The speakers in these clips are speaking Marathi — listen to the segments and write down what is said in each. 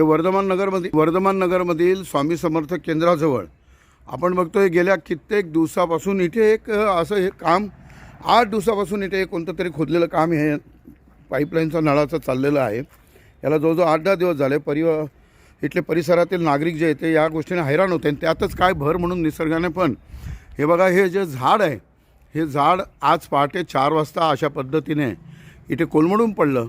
हे वर्धमान नगरमध्ये वर्धमान नगरमधील स्वामी समर्थ केंद्राजवळ. आपण बघतोय गेल्या कित्येक दिवसापासून इथे एक असं हे काम आठ दिवसापासून इथे कोणतं तरी खोदलेलं काम हे पाईपलाईनचं नळाचं चाललेलं आहे. याला जवळजवळ आठ दहा दिवस झाले. परि इथले परिसरातील नागरिक जे आहेत ते या गोष्टीने हैराण होते. आणि त्यातच काय भर म्हणून निसर्गाने पण हे बघा हे जे झाड आहे हे झाड आज पहाटे चार वाजता अशा पद्धतीने इथे कोलमडून पडलं.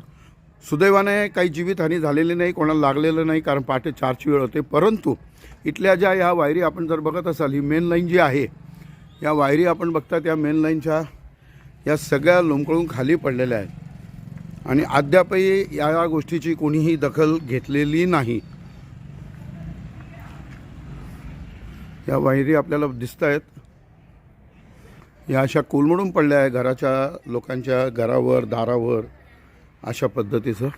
सुदैवाने काही जीवितहानी झालेली नाही कोणाला लागलेलं नाही कारण पहाटे चारची वेळ होते. परंतु इथल्या ज्या ह्या वायरी आपण जर बघत असाल ही मेन लाईन जी आहे या वायरी आपण बघता त्या मेन लाईनच्या या सगळ्या लोंबकळून खाली पडलेल्या आहेत. आणि अद्यापही या गोष्टीची कोणीही दखल घेतलेली नाही. या वायरी आपल्याला दिसत आहेत. या अशा कोलमडून पडल्या आहे घराच्या लोकांच्या घरावर दारावर. अशा पद्धतीचं.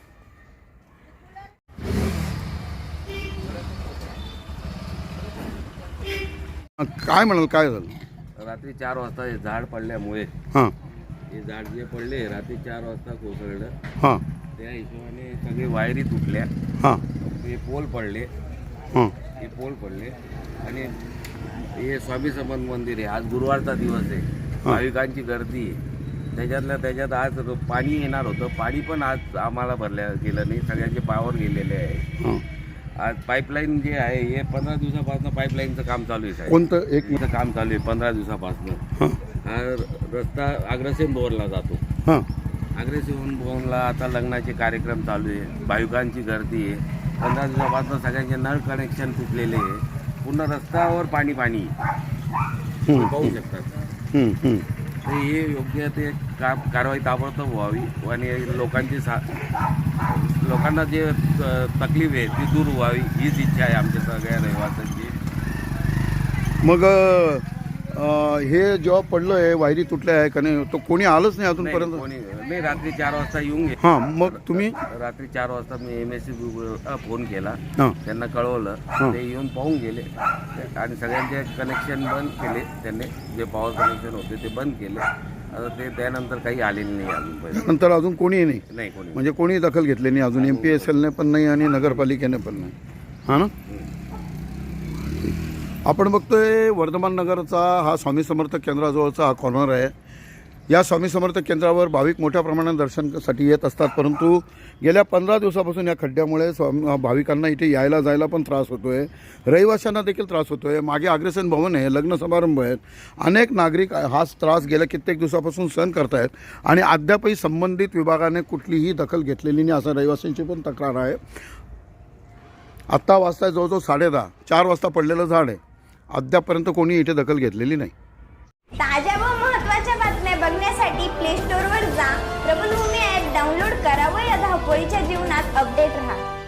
काय म्हणाल काय झालं? रात्री चार वाजता हे झाड पडल्यामुळे हां. हे झाड जे पडले रात्री चार वाजता कोसळलं. हां. त्या हिशोबाने सगळे वायरी तुटल्या. हां. हे पोल पडले. हां. हे पोल पडले. आणि हे स्वामी समर्थ मंदिर आहे. आज गुरुवारचा दिवस आहे. भाविकांची गर्दी आहे. त्याच्यातल्या त्याच्यात आज पाणी येणार होतं. पाणी पण आज आम्हाला भरल्या गेलं नाही. सगळ्यांचे पावर गेलेले आहे. आज पाईपलाईन जे आहे हे पंधरा दिवसापासून पाईपलाईनचं काम चालू आहे कोणतं? एक इथं काम चालू आहे पंधरा दिवसापासून. हां. रस्ता अग्रसेन भवनला जातो. अग्रेसिव्ह भवनला आता लग्नाचे कार्यक्रम चालू आहे. भाविकांची गर्दी आहे. पंधरा दिवसापासून सगळ्यांचे नळ कनेक्शन तुटलेले आहे. पूर्ण रस्त्यावर पाणी पाणी पाहू शकतात तर ते हे योग्य ते काम कारवाई ताबडतोब व्हावी आणि लोकांची सा लोकांना जे तकलीफ आहे ती दूर व्हावी हीच इच्छा आहे आमच्या सगळ्या रहिवाशांची. मग हे जेव्हा पडलं आहे वायरी तुटल्या आहे का नाही तो कोणी आलंच नाही अजूनपर्यंत? कोणी नाही. रात्री चार वाजता येऊन गे हां मग तुम्ही? रात्री चार वाजता मी एम एस फोन केला. हां. त्यांना कळवलं. ते येऊन पाहून गेले. आणि सगळ्यांचे कनेक्शन बंद केले त्यांनी. जे पॉवर कनेक्शन होते ते बंद केले. आता ते त्यानंतर काही आलेले नाही अजूनपर्यंत नंतर अजून कोणी नाही? नाही कोणी म्हणजे कोणी दखल घेतली नाही अजून. एम पी एस एलने पण नाही आणि नगरपालिकेने पण नाही. हां ना? आपण बघतोय वर्धमान नगरचा हा स्वामी समर्थ केंद्राजवळचा हा कॉर्नर आहे. या स्वामी समर्थ केंद्रावर भाविक मोठ्या प्रमाणात दर्शनासाठी येत असतात परंतु गेल्या पंधरा दिवसापासून या खड्ड्यामुळे स्वामी भाविकांना इथे यायला जायला पण त्रास होतो आहे रहिवाशांना देखील त्रास होतो आहे मागे अग्रसेन भवन आहे लग्न समारंभ आहेत. अनेक नागरिक हाच त्रास गेल्या कित्येक दिवसापासून सहन करतायत आणि अद्यापही संबंधित विभागाने कुठलीही दखल घेतलेली नाही असं रहिवाशांची पण तक्रार आहे. आत्ता वाजता जवळजवळ साडे दहा चार वाजता पडलेलं झाड आहे. अद्यापर्यंत कोणी इथे दखल घेतलेली नाही. ताज्या व महत्त्वाच्या बातम्या बघण्यासाठी प्ले स्टोअरवर जा. प्रबलभूमी ॲप डाउनलोड करा व या धावपळीच्या जीवनात अपडेट राहा.